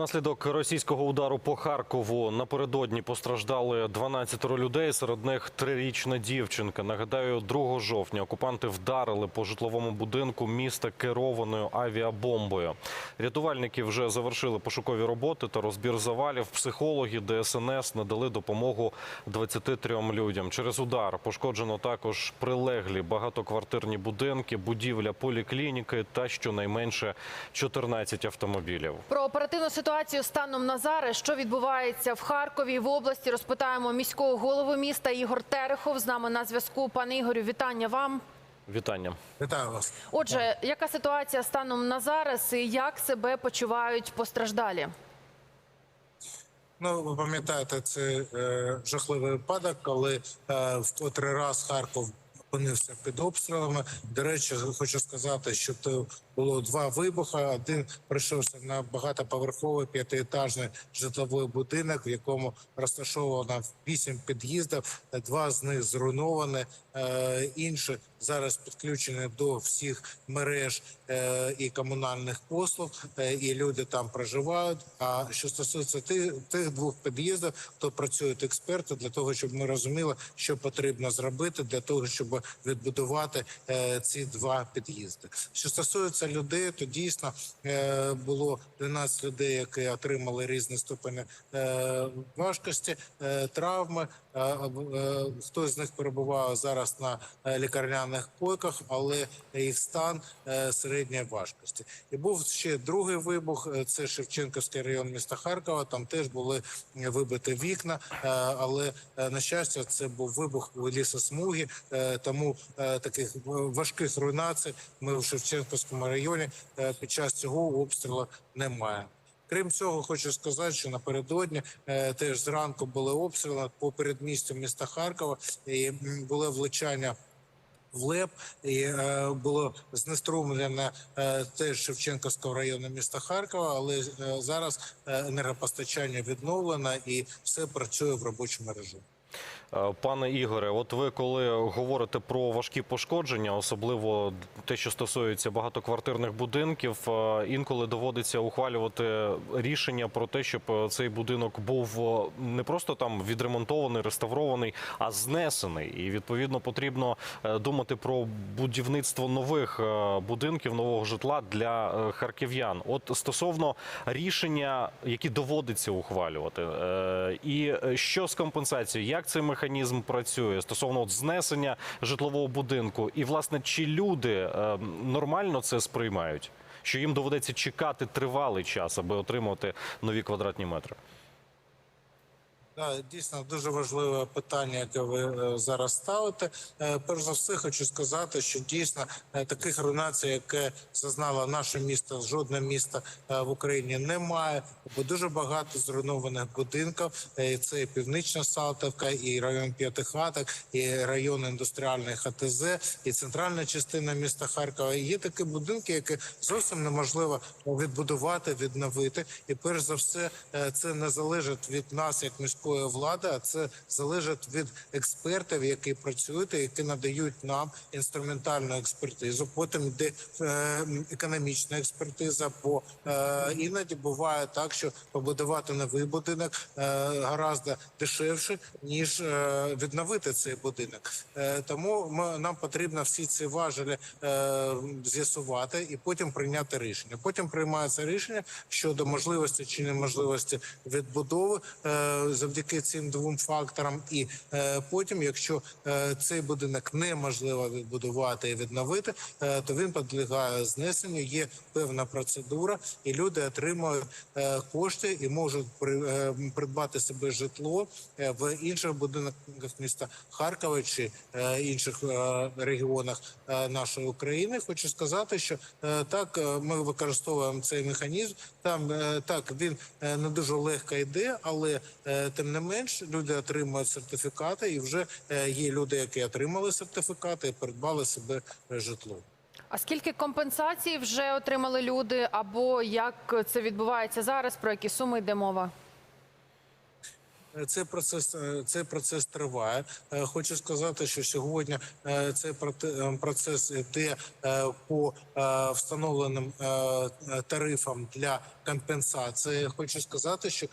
Внаслідок російського удару по Харкову напередодні постраждали 12 людей. Серед них трирічна дівчинка. Нагадаю, 2 жовтня окупанти вдарили по житловому будинку міста керованою авіабомбою. Рятувальники вже завершили пошукові роботи та розбір завалів. Психологи ДСНС надали допомогу 23 людям. Через удар пошкоджено також прилеглі багатоквартирні будинки, будівля поліклініки та щонайменше 14 автомобілів. Про оперативну ситуацію станом на зараз, що відбувається в Харкові в області, розпитаємо міського голову міста Ігор Терехов. З нами на зв'язку. Пане Ігорю, вітання вам. Вітання. Вітаю вас. Отже, яка ситуація станом на зараз і як себе почувають постраждалі? Ну, ви пам'ятаєте, це е, жахливий випадок, коли е, в котрий раз Харков опинився під обстрілами. До речі, хочу сказати, що то було два вибухи. Один прийшовся на багатоповерховий п'ятиетажний житловий будинок, в якому розташовано вісім під'їздів. Два з них зруйновані, е, інші зараз підключені до всіх мереж е, і комунальних послуг, е, і люди там проживають. А що стосується тих, двох під'їздів, то працюють експерти для того, щоб ми розуміли, що потрібно зробити для того, щоб відбудувати ці два під'їзди. Що стосується людей, то дійсно е, було 12 людей, які отримали різні ступені е, важкості, е, травми. Е, е, Хтось з них перебуває зараз на е, лікарняних койках, але їх стан середньої важкості. І був ще другий вибух. Це Шевченківський район міста Харкова. Там теж були вибиті вікна, але на щастя, це був вибух е, Тому таких важких руйнацій ми в Шевченківському районі під час цього обстрілу немає. Крім цього, хочу сказати, що напередодні е, теж зранку були обстріли по передмістю міста Харкова і були влучання. В ЛЕП і е, було знеструмлено е, теж Шевченківського району міста Харкова, але е, зараз е, енергопостачання відновлено і все працює в робочому режимі. Пане Ігоре, от ви коли говорите про важкі пошкодження, особливо те, що стосується багатоквартирних будинків, е, інколи доводиться ухвалювати рішення про те, щоб е, цей будинок був е, не просто там відремонтований, реставрований, а знесений. І відповідно потрібно думати про будівництво нових будинків, нового житла для харків'ян. От стосовно рішення, які доводиться ухвалювати, і що з компенсацією, як цей механізм працює стосовно от знесення житлового будинку, і власне чи люди е, нормально це сприймають? Що їм доведеться чекати тривалий час, аби отримати нові квадратні метри? Да, дійсно дуже важливе питання, яке ви е, зараз ставите. Е, Перш за все, хочу сказати, що дійсно е, таких руйнацій, яке зазнало наше місто, жодне місто в Україні немає. Бо дуже багато зруйнованих будинків. Це і північна Салтовка, і район П'ятихаток, і район індустріальний ХТЗ, і центральна частина міста Харкова. І є такі будинки, які зовсім неможливо відбудувати, відновити. І перш за все, це не залежить від нас, як міської влади, а це залежить від експертів, які працюють, які надають нам інструментальну експертизу. Потім йде е, економічна експертиза. Бо е, іноді буває так, що побудувати новий будинок е, гораздо дешевше ніж відновити цей будинок. Тому ми, нам потрібно всі ці важелі з'ясувати і потім прийняти рішення. Потім приймається рішення щодо можливості чи неможливості відбудови завдяки цим двом факторам. І е, потім, якщо е, цей будинок неможливо відбудувати і відновити, е, то він підлягає знесенню. Є певна процедура, і люди отримують кошти і можуть при, придбати себе житло в інших будинках міста Харкова чи інших регіонах нашої України. Хочу сказати, що так ми використовуємо цей механізм. Там так він не дуже легко йде, але тим не менш люди отримують сертифікати, і вже е, є люди, які отримали сертифікати і придбали себе житло. А скільки компенсацій вже отримали люди, або як це відбувається зараз? Про які суми йде мова? Е, Цей процес е, цей процес триває. Хочу сказати, що сьогодні цей процес йде по встановленим тарифам для компенсації. Хочу сказати, що е,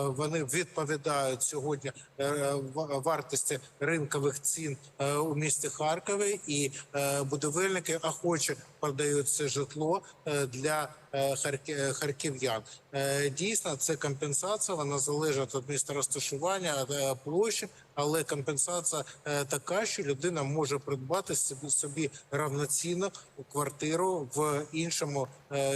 вони відповідають сьогодні е, вартості ринкових цін е, у місті Харкові, і будівельники охоче продають це житло для харків'ян. Дійсно, це компенсація. Вона залежить від міста розташування площі, але компенсація така, що людина може придбати собі, равноцінно квартиру в іншому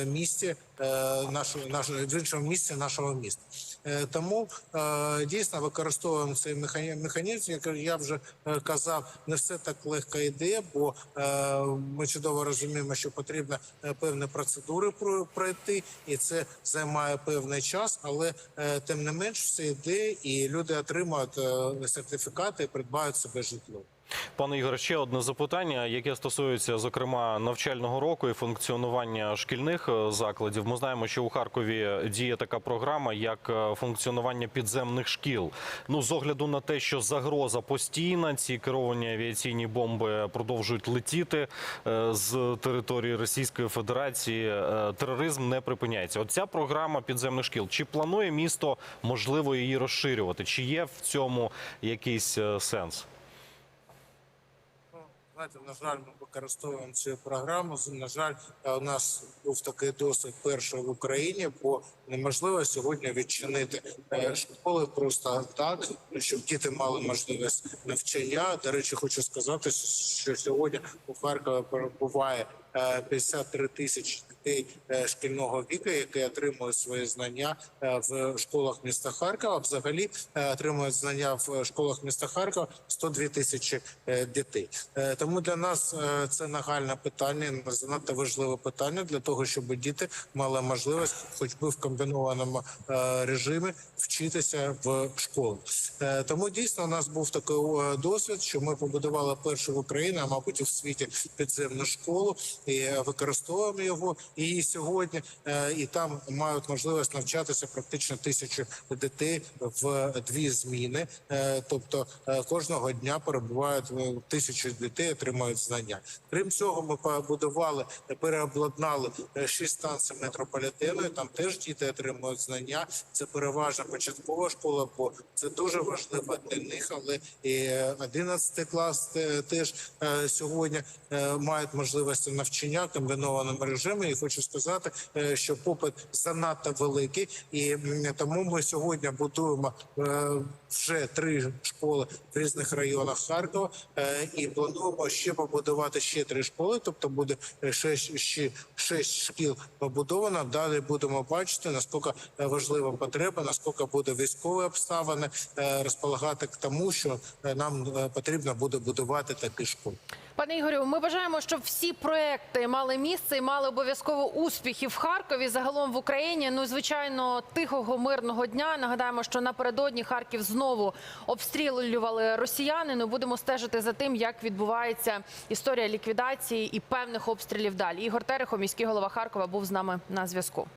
місті е, нашого в іншому місці нашого міста. Е, Тому е, дійсно використовуємо цей механі- механізм. Як я вже е, казав, не все так легко йде, бо ми чудово розуміємо, що потрібно певні процедури про- пройти, і це займає певний час. Але тим не менш все йде, і люди отримують сертифікати і придбають себе житло. Пане Ігоре, ще одне запитання, яке стосується зокрема навчального року і функціонування шкільних е, закладів. Ми знаємо, що у Харкові діє така програма, як е, функціонування підземних шкіл. Ну з огляду на те, що загроза постійна, ці керовані авіаційні бомби продовжують летіти е, з території Російської Федерації. Тероризм не припиняється. Оця програма підземних шкіл. Чи планує місто можливо її розширювати? Чи є в цьому якийсь сенс? Знаєте, на жаль, ми використовуємо цю програму. На жаль, е, у нас був такий досвід перший в Україні, бо неможливо сьогодні відчинити е, школи просто так, щоб діти мали можливість навчання. До речі, хочу сказати, що сьогодні у Харкові перебуває 53 тисячі дітей е, шкільного віку, які отримують свої знання е, в школах міста Харкова. Взагалі е, отримують знання в школах міста Харкова 102 тисячі е, дітей. Е, Тому для нас е, це нагальне питання, занадто важливе питання для того, щоб діти мали можливість, хоч би в комбінованому е, режимі, вчитися в школі. Е, Тому дійсно у нас був такий е, досвід, що ми побудували першу в Україні, а мабуть, в світі підземну школу е, використовуємо його. І сьогодні е, і там мають можливість навчатися практично тисячу дітей в дві зміни. Е, Тобто кожного дня перебувають е, тисячі дітей, отримують знання. Крім цього, ми побудували, переобладнали шість станцій метрополітену. Там теж діти отримують знання. Це переважно початкова школа, бо це дуже важливо для них. Але і 11 клас теж сьогодні мають можливості навчання в комбінованому режимі. І хочу сказати, е, що попит занадто великий, і тому ми сьогодні будуємо е, вже три школи в різних районах Харкова е, і плануємо ще побудувати ще три школи. Тобто буде шесть, ще шесть шкіл побудовано. Далі будемо бачити наскільки важлива потреба, наскільки буде військові обставини розполагати к тому, що нам потрібно буде будувати такі школи. Пане Ігорю, ми бажаємо, щоб всі проекти мали місце і мали обов'язково успіхи в Харкові, загалом в Україні. Ну, звичайно, тихого мирного дня. Нагадаємо, що напередодні Харків знову обстрілювали росіяни. Ну будемо стежити за тим, як відбувається історія ліквідації і певних обстрілів далі. Ігор Терехов, міський голова Харкова, був з нами на зв'язку.